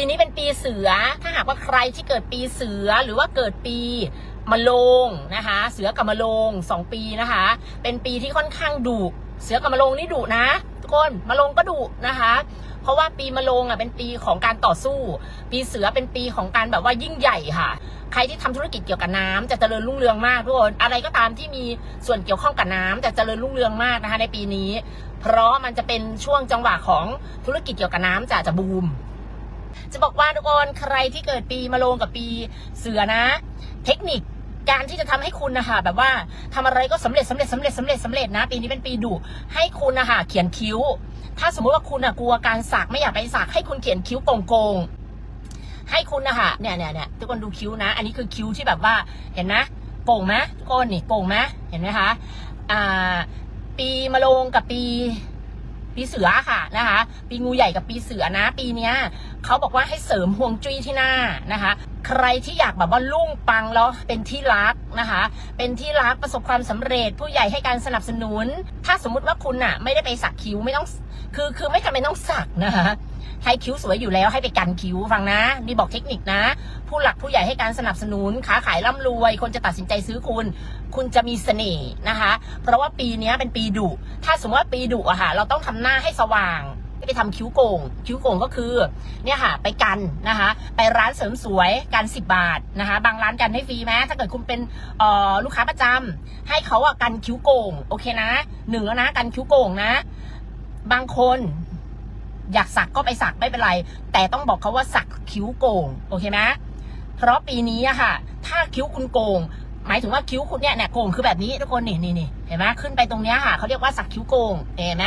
ปีนี้เป็นปีเสือ ถ้าหากว่าใครที่เกิดปีเสือหรือว่าเกิดปีมะโรงนะคะ เสือกับมะโรงสองปีนะคะ เป็นปีที่ค่อนข้างดุเสือกับมะโรงนี่ดุนะ ทุกคนมะโรงก็ดุนะคะ เพราะว่าปีมะโรงอะเป็นปีของการต่อสู้ ปีเสือเป็นปีของการแบบว่ายิ่งใหญ่ค่ะ ใครที่ทำธุรกิจเกี่ยวกับน้ำจะเจริญรุ่งเรืองมากทุกคนอะไรก็ตามที่มีส่วนเกี่ยวข้องกับน้ำจะเจริญรุ่งเรืองมากนะคะ ในปีนี้ เพราะมันจะเป็นช่วงจังหวะของธุรกิจเกี่ยวกับน้ำจะจะบูม จะบอกว่าทุกคนใครที่เกิดปีมะโรงกับปีเสือนะ เทคนิคการที่จะทำให้คุณนะคะแบบว่าทำอะไรก็สำเร็จสำเร็จสำเร็จสำเร็จสำเร็จนะ ปีนี้เป็นปีดุให้คุณนะคะเขียนคิ้ว ถ้าสมมุติว่าคุณอะกลัวการสักไม่อยากไปสักให้คุณเขียนคิ้วโกงๆให้คุณนะคะเนี่ยเนี่ยเนี่ยทุกคนดูคิ้วนะ อันนี้คือคิ้วที่แบบว่าเห็นไหมโก่งไหมทุกคนนี่โก่งไหมเห็นไหมคะอ่าปีมะโรงกับปี ปีเสือค่ะนะคะ ปีงูใหญ่กับปีเสือนะ ปีเนี้ยเขาบอกว่าให้เสริมห่วงจุ้ยที่หน้านะคะ ใครที่อยากแบบว่าลุ่งปังแล้วเป็นที่รักนะคะ เป็นที่รักประสบความสำเร็จ ผู้ใหญ่ให้การสนับสนุน ถ้าสมมุติว่าคุณอะไม่ได้ไปสักคิ้วไม่ต้อง คือคือไม่จำเป็นต้องสักนะคะ ใครคิ้วสวยอยู่แล้วให้ไปกันคิ้วฟังนะ นี่บอกเทคนิคนะ ผู้หลักผู้ใหญ่ให้การสนับสนุนค้าขายร่ำรวย คนจะตัดสินใจซื้อคุณ คุณจะมีเสน่ห์นะคะ เพราะว่าปีนี้เป็นปีดุ ถ้าสมมติว่าปีดุอะค่ะ เราต้องทำหน้าให้สว่างไม่ไปทำคิ้วโก่งคิ้วโก่งก็คือเนี่ยค่ะ ไปกันนะคะ ไปร้านเสริมสวยกันสิบาทนะคะ บางร้านกันให้ฟรีไหมถ้าเกิดคุณเป็นออลูกค้าประจำให้เขาอะกันคิ้วโก่งโอเคนะหนึ่งแล้วนะกันคิ้วโก่งนะ บางคน อยากสักก็ไปสักไม่เป็นไร แต่ต้องบอกเขาว่าสักคิ้วโก่งโอเคไหมเพราะปีนี้อะค่ะ ถ้าคิ้วคุณโก่งหมายถึงว่าคิ้วคุณเนี่ยเนี่ยโก่งคือแบบนี้ทุกคนนี่นี่นี่เห็นไหมขึ้นไปตรงเนี้ยค่ะเขาเรียกว่าสักคิ้วโก่งเห็นไหม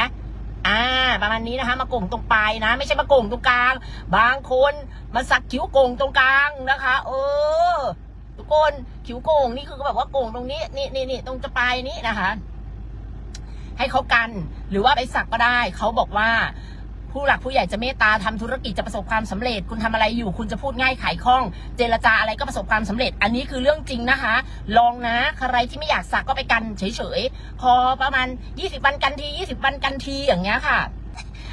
อ่าประมาณนี้นะคะ มาโก่งตรงปลายนะ ไม่ใช่มาโก่งตรงกลาง บางคนมาสักคิ้วโก่งตรงกลางนะคะ เออ ทุกคนคิ้วโก่งนี่คือแบบว่าโก่งตรงนี้นี่นี่นี่ตรงจะปลายนี้นะคะ ให้เขากันหรือว่าไปสักก็ได้เขาบอกว่า ผู้หลักผู้ใหญ่จะเมตตาทำธุรกิจจะประสบความสำเร็จ คุณทำอะไรอยู่ คุณจะพูดง่ายขายคล่อง เจรจาอะไรก็ประสบความสำเร็จ อันนี้คือเรื่องจริงนะคะ ลองนะใครที่ไม่อยากสักก็ไปกันเฉยๆพอประมาณ 20 วันกันที 20 วันกันทีอย่างเงี้ยค่ะ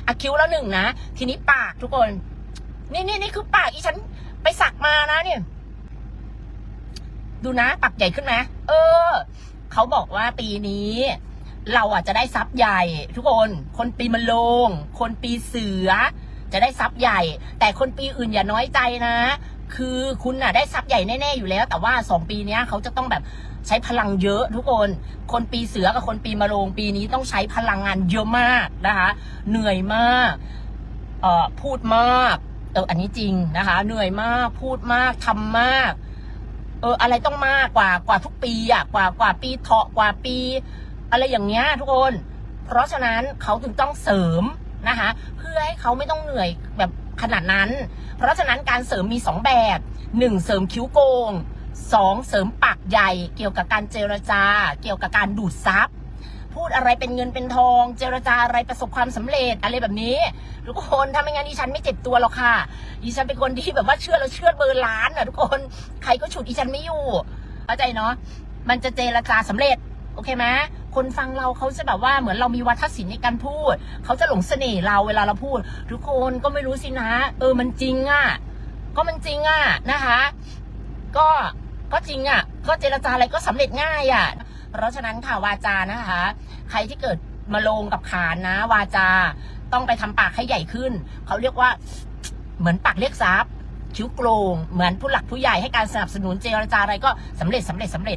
อะคิ้วแล้วหนึ่งนะ ทีนี้ปากทุกคน นี่นี่นี่คือปากอีฉันไปสักมานะเนี่ย ดูนะปากใหญ่ขึ้นไหมเออ เขาบอกว่าปีนี้ เราอะจะได้ทรัพย์ใหญ่ ทุกคน คนปีมะโรงคนปีเสือ จะได้ทรัพย์ใหญ่ แต่คนปีอื่นอย่าน้อยใจนะ คือคุณน่ะได้ทรัพย์ใหญ่แน่ๆอยู่แล้ว แต่ว่าสองปีนี้เขาจะต้องแบบใช้พลังเยอะทุกคน คนปีเสือกับคนปีมะโรงปีนี้ต้องใช้พลังงานเยอะมากนะคะ เหนื่อยมากเอ่อพูดมากเอออันนี้จริงนะคะ เหนื่อยมากพูดมากทำมาก เอออะไรต้องมากกว่ากว่าทุกปีอะกว่ากว่าปีเถาะกว่าปี อะไรอย่างเงี้ยทุกคน เพราะฉะนั้นเขาถึงต้องเสริมนะคะ เพื่อให้เขาไม่ต้องเหนื่อยแบบขนาดนั้น เพราะฉะนั้นการเสริมมีสองแบบหนึ่งเสริมคิ้วโกงสองเสริมปากใหญ่ เกี่ยวกับการเจรจา เกี่ยวกับการดูดซับพูดอะไรเป็นเงินเป็นทอง เจรจาอะไรประสบความสำเร็จอะไรแบบนี้ทุกคนถ้าไม่งั้นดิฉันไม่เจ็บตัวหรอกค่ะดิฉันเป็นคนที่แบบว่าเชื่อแล้วเชื่อเบอร์ล้านอะทุกคนใครก็ฉุดดิฉันไม่อยู่เข้าใจเนาะมันจะเจรจาสำเร็จโอเคไหม คนฟังเราเขาจะแบบว่าเหมือนเรามีวัฒนศิลป์ในการพูด เขาจะหลงเสน่ห์เราเวลาเราพูด ทุกคนก็ไม่รู้สินะ เออมันจริงอะ ก็มันจริงอะนะคะ ก็ก็จริงอะ ก็เจรจาอะไรก็สำเร็จง่ายอะ เพราะฉะนั้นค่ะวาจานะคะ ใครที่เกิดมาลงกับขานนะ วาจาต้องไปทำปากให้ใหญ่ขึ้น เขาเรียกว่าเหมือนปากเรียกทรัพย์คิ้วโกรงเหมือนผู้หลักผู้ใหญ่ให้การสนับสนุนเจรจาอะไรก็สำเร็จสำเร็จสำเร็จ